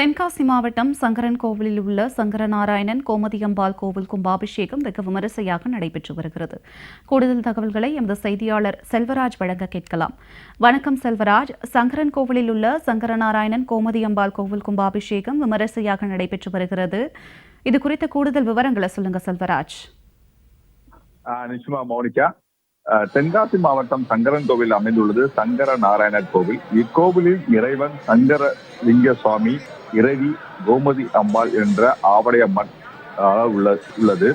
தென்காசி மாவட்டம் சங்கரன் கோவிலில் உள்ள சங்கரநாராயணன் கோமதியம்பாள் கோவில் கும்பாபிஷேகம் வெகு விமரிசையாக நடைபெற்று வருகிறது. கூடுதல் தகவல்களை எமது செய்தியாளர் செல்வராஜ் வழங்க கேட்கலாம். வணக்கம் செல்வராஜ். சங்கரன் கோவிலில் உள்ள சங்கரநாராயணன் கோமதியம்பாள் கோவில் கும்பாபிஷேகம் விமரிசையாக நடைபெற்று வருகிறது. இது குறித்த கூடுதல் விவரங்களை சொல்லுங்க செல்வராஜ். ஆஹ் நிச்சயமா மௌனிகா. தென்காசி மாவட்டம் சங்கரன் கோவில் அமைந்துள்ளது சங்கர நாராயணர் கோவில். இக்கோவிலில் இறைவன் சங்கர லிங்க சுவாமி இரவி கோமதி அம்பாள் என்ற ஆவடையம்மன் உள்ள உள்ளது.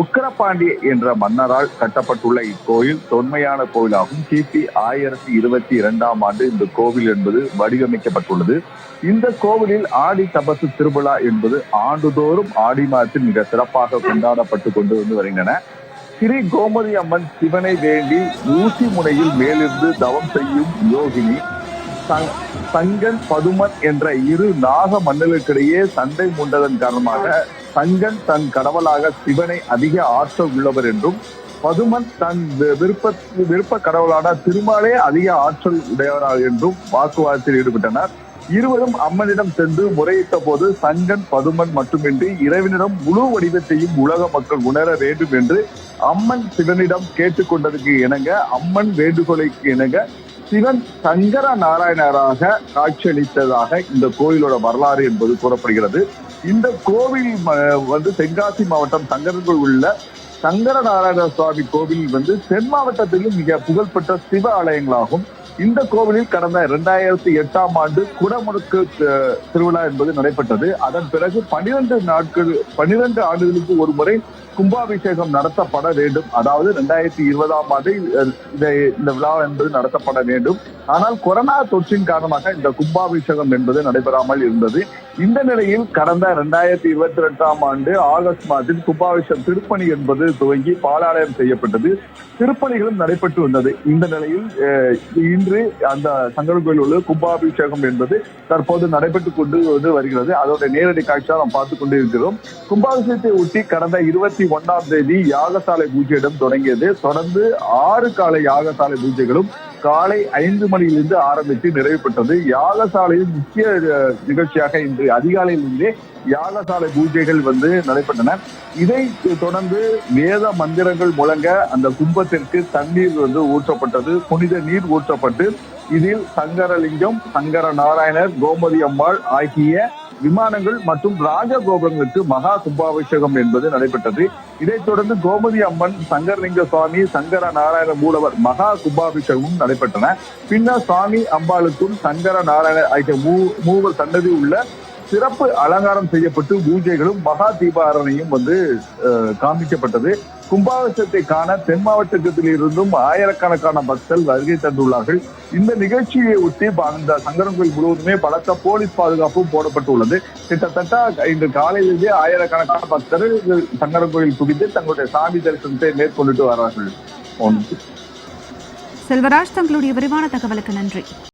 உக்கரபாண்டிய என்ற மன்னரால் கட்டப்பட்டுள்ள இக்கோயில் தொன்மையான கோயிலாகும். கிபி ஆயிரத்தி இருபத்தி இரண்டாம் ஆண்டு இந்த கோவில் என்பது வடிவமைக்கப்பட்டுள்ளது. இந்த கோவிலில் ஆடி தபசு திருவிழா என்பது ஆண்டுதோறும் ஆடி மாதத்தில் மிக சிறப்பாக கொண்டாடப்பட்டு கொண்டு வந்து வருகின்றன. ஸ்ரீ கோமதி அம்மன் சிவனை வேண்டி ஊசி முனையில் மேலிருந்து தவம் செய்யும் யோகினி சங்கன் பதுமன் என்ற இரு நாக மன்னர்களுக்கிடையே சண்டை மூண்டதன் காரணமாக சங்கன் தன் கடவுளாக சிவனை அதிக ஆற்றல் உள்ளவர் என்றும் பதுமன் தன் விருப்ப விருப்ப கடவுளான திருமாலே அதிக ஆற்றல் உடையவராக என்றும் வாக்குவாதத்தில் ஈடுபட்டனர். இருவரும் அம்மனிடம் சென்று முறையிட்ட போது சங்கன் பதுமன் மட்டுமின்றி இறைவனிடம் முழு வடிவத்தையும் உலக மக்கள் உணர வேண்டும் என்று அம்மன் சிவனிடம் கேட்டுக்கொண்டதுக்கு இணங்க அம்மன் வேண்டுகோளைக்கு இணங்க சிவன் சங்கர நாராயணராக காட்சியளித்ததாக இந்த கோயிலோட வரலாறு என்பது கூறப்படுகிறது. இந்த கோவில் வந்து தென்காசி மாவட்டம் சங்கரன்கோவில் உள்ள சங்கர நாராயண சுவாமி கோவில் வந்து தென் மாவட்டத்திலும் மிக புகழ்பெற்ற சிவ ஆலயங்களாகும். இந்த கோவிலில் கடந்த இரண்டாயிரத்தி எட்டாம் ஆண்டு குடமுழுக்கு திருவிழா என்பது நடைபெற்றது. அதன் பிறகு பனிரெண்டு நாட்கள் பனிரெண்டு ஆண்டுகளுக்கு ஒரு முறை கும்பாபிஷேகம் நடத்தப்பட வேண்டும். அதாவது ரெண்டாயிரத்தி இருபதாம் ஆண்டு இந்த விழா என்பது நடத்தப்பட வேண்டும். ஆனால் கொரோனா தொற்றின் காரணமாக இந்த கும்பாபிஷேகம் என்பது நடைபெறாமல் இருந்தது. இந்த நிலையில் கடந்த இரண்டாயிரத்தி இருபத்தி ரெண்டாம் ஆண்டு ஆகஸ்ட் மாதத்தில் கும்பாபிஷேகம் திருப்பணி என்பது துவங்கி பாலாலயம் செய்யப்பட்டது. திருப்பணிகளும் நடைபெற்று வந்தது. இந்த நிலையில் இன்று அந்த சங்கரன் கோயில் உள்ள கும்பாபிஷேகம் என்பது தற்போது நடைபெற்றுக் கொண்டு வந்து வருகிறது. அதோட நேரடி காட்சியாக நாம் பார்த்துக் கொண்டு இருக்கிறோம் கும்பாபிஷேகத்தை ஒட்டி கடந்த இருபத்தி ஒன்னாம் தேதி யாகசாலை பூஜையிடம் தொடங்கியது. தொடர்ந்து ஆறு கால யாகசாலை பூஜைகளும் காலை ஐந்து மணியிலிருந்து ஆரம்பித்து நிறைவு பெற்றது யாகசாலையின் முக்கிய நிகழ்ச்சியாக இன்று அதிகாலையிலிருந்தே யாகசாலை பூஜைகள் வந்து நடைபெற்றன. இதை தொடர்ந்து வேத மந்திரங்கள் முழங்க அந்த கும்பத்திற்கு தண்ணீர் வந்து ஊற்றப்பட்டது. புனித நீர் ஊற்றப்பட்டு இதில் சங்கரலிங்கம் சங்கர நாராயணர் கோமதி அம்மாள் ஆகிய விமானங்கள் மற்றும் ராஜகோபுரங்களுக்கு மகா கும்பாபிஷேகம் என்பது நடைபெற்றது. இதைத் தொடர்ந்து கோமதி அம்மன் சங்கரலிங்க சுவாமி சங்கர நாராயண மூலவர் மகா கும்பாபிஷேகமும் நடைபெற்றன. பின்னர் சுவாமி அம்பாளுக்கும் சங்கர நாராயண ஆகிய மூ மூவர் சன்னதி உள்ள சிறப்பு அலங்காரம் செய்யப்பட்டு பூஜைகளும் மகா தீபாரணையும் வந்து காண்பிக்கப்பட்டது. கும்பாபிஷத்தை காண தென் மாவட்டத்தில் இருந்தும் ஆயிரக்கணக்கான பக்தர்கள் வருகை தந்துள்ளார்கள். இந்த நிகழ்ச்சியை ஒட்டி அந்த சங்கரன் கோயில் முழுவதுமே பலத்த போலீஸ் பாதுகாப்பும் போடப்பட்டுள்ளது. கிட்டத்தட்ட இன்று காலையிலேயே ஆயிரக்கணக்கான பக்தர்கள் சங்கரன் கோயில் குவித்து தங்களுடைய சாமி தரிசனத்தை மேற்கொண்டுட்டு வரார்கள். செல்வராஜ் தங்களுடைய விரிவான தகவலுக்கு நன்றி.